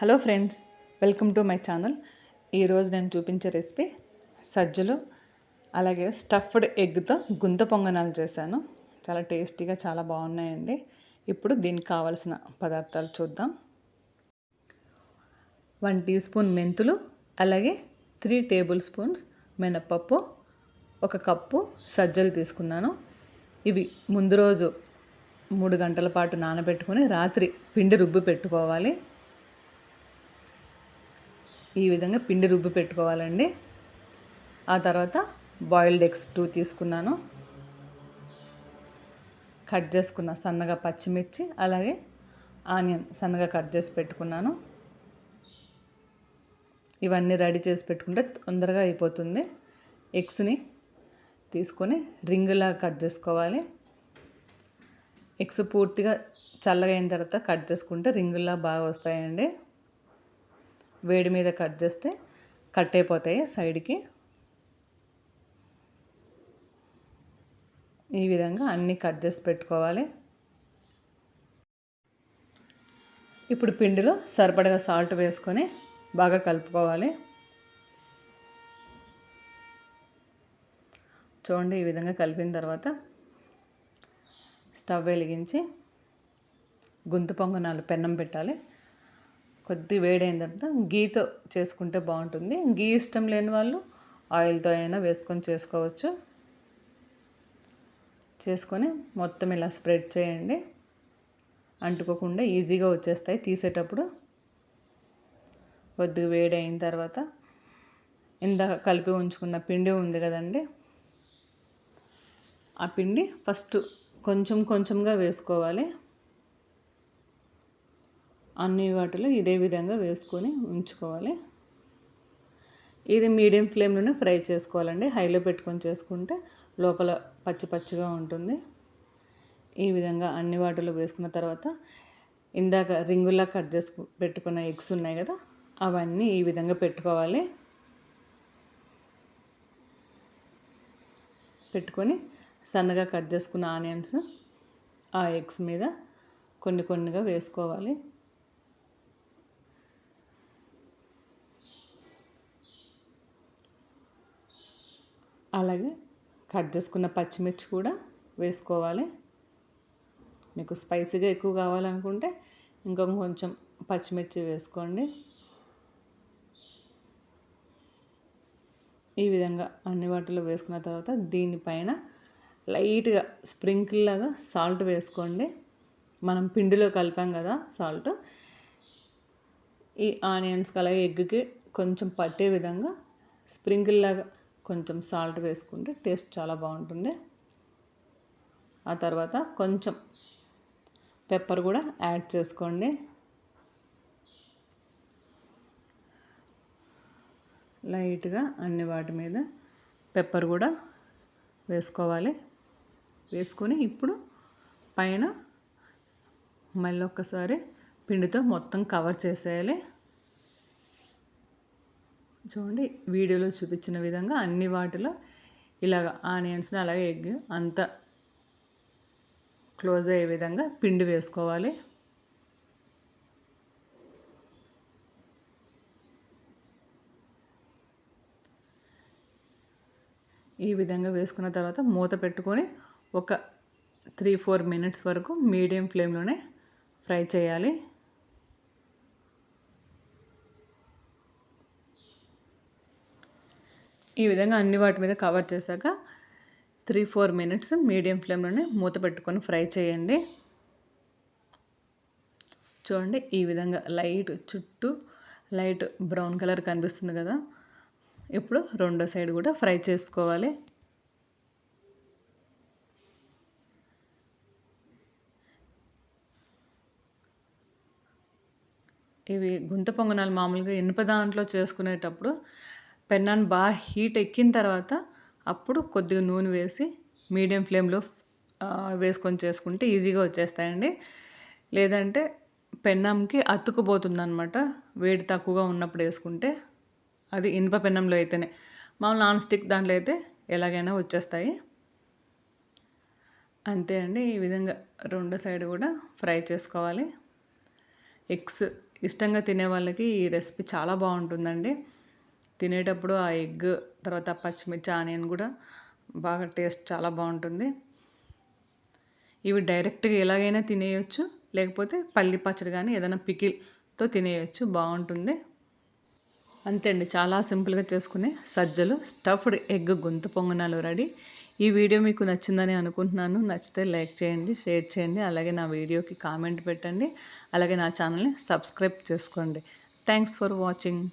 Hello friends welcome to my channel. ఈరోజు నేను చూపించే రెసిపీ సజ్జలు అలాగే స్టఫ్డ్ ఎగ్తో గుంత పొంగనాలు చేశాను. చాలా టేస్టీగా చాలా బాగున్నాయండి. ఇప్పుడు దీనికి కావాల్సిన పదార్థాలు చూద్దాం. వన్ టీ స్పూన్ మెంతులు అలాగే త్రీ టేబుల్ స్పూన్స్ మినప్పప్పు ఒక కప్పు సజ్జలు తీసుకున్నాను. ఇవి ముందు రోజు మూడు గంటల పాటు నానబెట్టుకొని రాత్రి పిండి రుబ్బు పెట్టుకోవాలి. ఈ విధంగా పిండి రుబ్బి పెట్టుకోవాలండి. ఆ తర్వాత బాయిల్డ్ ఎగ్స్ టూ తీసుకున్నాను. కట్ చేసుకున్న సన్నగా పచ్చిమిర్చి అలాగే ఆనియన్ సన్నగా కట్ చేసి పెట్టుకున్నాను. ఇవన్నీ రెడీ చేసి పెట్టుకుంటే తొందరగా అయిపోతుంది. ఎగ్స్ని తీసుకొని రింగులా కట్ చేసుకోవాలి. ఎగ్స్ పూర్తిగా చల్లగా అయిన తర్వాత కట్ చేసుకుంటే రింగుల్లా బాగా వస్తాయండి. వేడి మీద కట్ చేస్తే కట్ అయిపోతాయి సైడ్కి. ఈ విధంగా అన్నీ కట్ చేసి పెట్టుకోవాలి. ఇప్పుడు పిండిలో సరిపడగా సాల్ట్ వేసుకొని బాగా కలుపుకోవాలి. చూడండి ఈ విధంగా కలిపిన తర్వాత స్టవ్ వెలిగించి గుంతు పొంగనాలు పెన్నం పెట్టాలి. కొద్ది వేడైన తర్వాత గీతో చేసుకుంటే బాగుంటుంది. గీ ఇష్టం లేని వాళ్ళు ఆయిల్తో అయినా వేసుకొని చేసుకోవచ్చు. చేసుకొని మొత్తం ఇలా స్ప్రెడ్ చేయండి. అంటుకోకుండా ఈజీగా వచ్చేస్తాయి తీసేటప్పుడు. కొద్దిగా వేడి అయిన తర్వాత ఇందాక కలిపి ఉంచుకున్న పిండి ఉంది కదండి. ఆ పిండి ఫస్ట్ కొంచెం కొంచెంగా వేసుకోవాలి. అన్ని వాటిలో ఇదే విధంగా వేసుకొని ఉంచుకోవాలి. ఇది మీడియం ఫ్లేమ్లోనే ఫ్రై చేసుకోవాలండి. హైలో పెట్టుకొని చేసుకుంటే లోపల పచ్చి పచ్చిగా ఉంటుంది. ఈ విధంగా అన్ని వాటిలో వేసుకున్న తర్వాత ఇందాక రింగులా కట్ చేసి పెట్టుకున్న ఎగ్స్ ఉన్నాయి కదా అవన్నీ ఈ విధంగా పెట్టుకోవాలి. పెట్టుకొని సన్నగా కట్ చేసుకున్న ఆనియన్స్ ఆ ఎగ్స్ మీద కొన్ని కొన్నిగా వేసుకోవాలి. అలాగే కట్ చేసుకున్న పచ్చిమిర్చి కూడా వేసుకోవాలి. మీకు స్పైసీగా ఎక్కువ కావాలనుకుంటే ఇంకా కొంచెం పచ్చిమిర్చి వేసుకోండి. ఈ విధంగా అన్ని వాటిలో వేసుకున్న తర్వాత దీనిపైన లైట్గా స్ప్రింకిల్ లాగా సాల్ట్ వేసుకోండి. మనం పిండిలో కలిపాం కదా సాల్ట్. ఈ ఆనియన్స్కి అలాగే ఎగ్కి కొంచెం పట్టే విధంగా స్ప్రింకిల్ లాగా కొంచెం సాల్ట్ వేసుకుంటే టేస్ట్ చాలా బాగుంటుంది. ఆ తర్వాత కొంచెం పెప్పర్ కూడా యాడ్ చేసుకోండి. లైట్గా అన్ని వాటి మీద పెప్పర్ కూడా వేసుకోవాలి. వేసుకొని ఇప్పుడు పైన మళ్ళీ ఒక్కసారి పిండితో మొత్తం కవర్ చేసేయాలి. చూడండి వీడియోలో చూపించిన విధంగా అన్ని వాటిలో ఇలాగ ఆనియన్స్ని అలాగే ఎగ్ అంత క్లోజ్ అయ్యే విధంగా పిండి వేసుకోవాలి. ఈ విధంగా వేసుకున్న తర్వాత మూత పెట్టుకొని ఒక త్రీ ఫోర్ మినిట్స్ వరకు మీడియం ఫ్లేమ్లోనే ఫ్రై చేయాలి. ఈ విధంగా అన్ని వాటి మీద కవర్ చేశాక త్రీ ఫోర్ మినిట్స్ మీడియం ఫ్లేమ్లోనే మూత పెట్టుకొని ఫ్రై చేయండి. చూడండి ఈ విధంగా లైట్ చుట్టూ లైట్ బ్రౌన్ కలర్ కనిపిస్తుంది కదా. ఇప్పుడు రెండో సైడ్ కూడా ఫ్రై చేసుకోవాలి. ఇవి గుంత పొంగనాలు మామూలుగా ఇనుప దాంట్లో చేసుకునేటప్పుడు పెన్నాన్ని బాగా హీట్ ఎక్కిన తర్వాత అప్పుడు కొద్దిగా నూనె వేసి మీడియం ఫ్లేమ్లో వేసుకొని చేసుకుంటే ఈజీగా వచ్చేస్తాయండి. లేదంటే పెన్నంకి అతుకుపోతుంది అనమాట వేడి తక్కువగా ఉన్నప్పుడు వేసుకుంటే అది ఇనుప పెన్నంలో అయితేనే. మామూలు నాన్ స్టిక్ దాంట్లో అయితే ఎలాగైనా వచ్చేస్తాయి. అంతే అండి. ఈ విధంగా రెండు సైడ్ కూడా ఫ్రై చేసుకోవాలి. ఎగ్స్ ఇష్టంగా తినే వాళ్ళకి ఈ రెసిపీ చాలా బాగుంటుందండి. తినేటప్పుడు ఆ ఎగ్ తర్వాత పచ్చిమిర్చి ఆనియన్ కూడా బాగా టేస్ట్ చాలా బాగుంటుంది. ఇవి డైరెక్ట్గా ఎలాగైనా తినేయచ్చు. లేకపోతే పల్లి పచ్చడి కానీ ఏదైనా పికిల్తో తినేయచ్చు. బాగుంటుంది. అంతే అండి. చాలా సింపుల్గా చేసుకునే సజ్జలు స్టఫ్డ్ ఎగ్ గొంతు పొంగనాలు రెడీ. ఈ వీడియో మీకు నచ్చిందని అనుకుంటున్నాను. నచ్చితే లైక్ చేయండి షేర్ చేయండి. అలాగే నా వీడియోకి కామెంట్ పెట్టండి. అలాగే నా ఛానల్ని సబ్స్క్రైబ్ చేసుకోండి. Thanks for watching.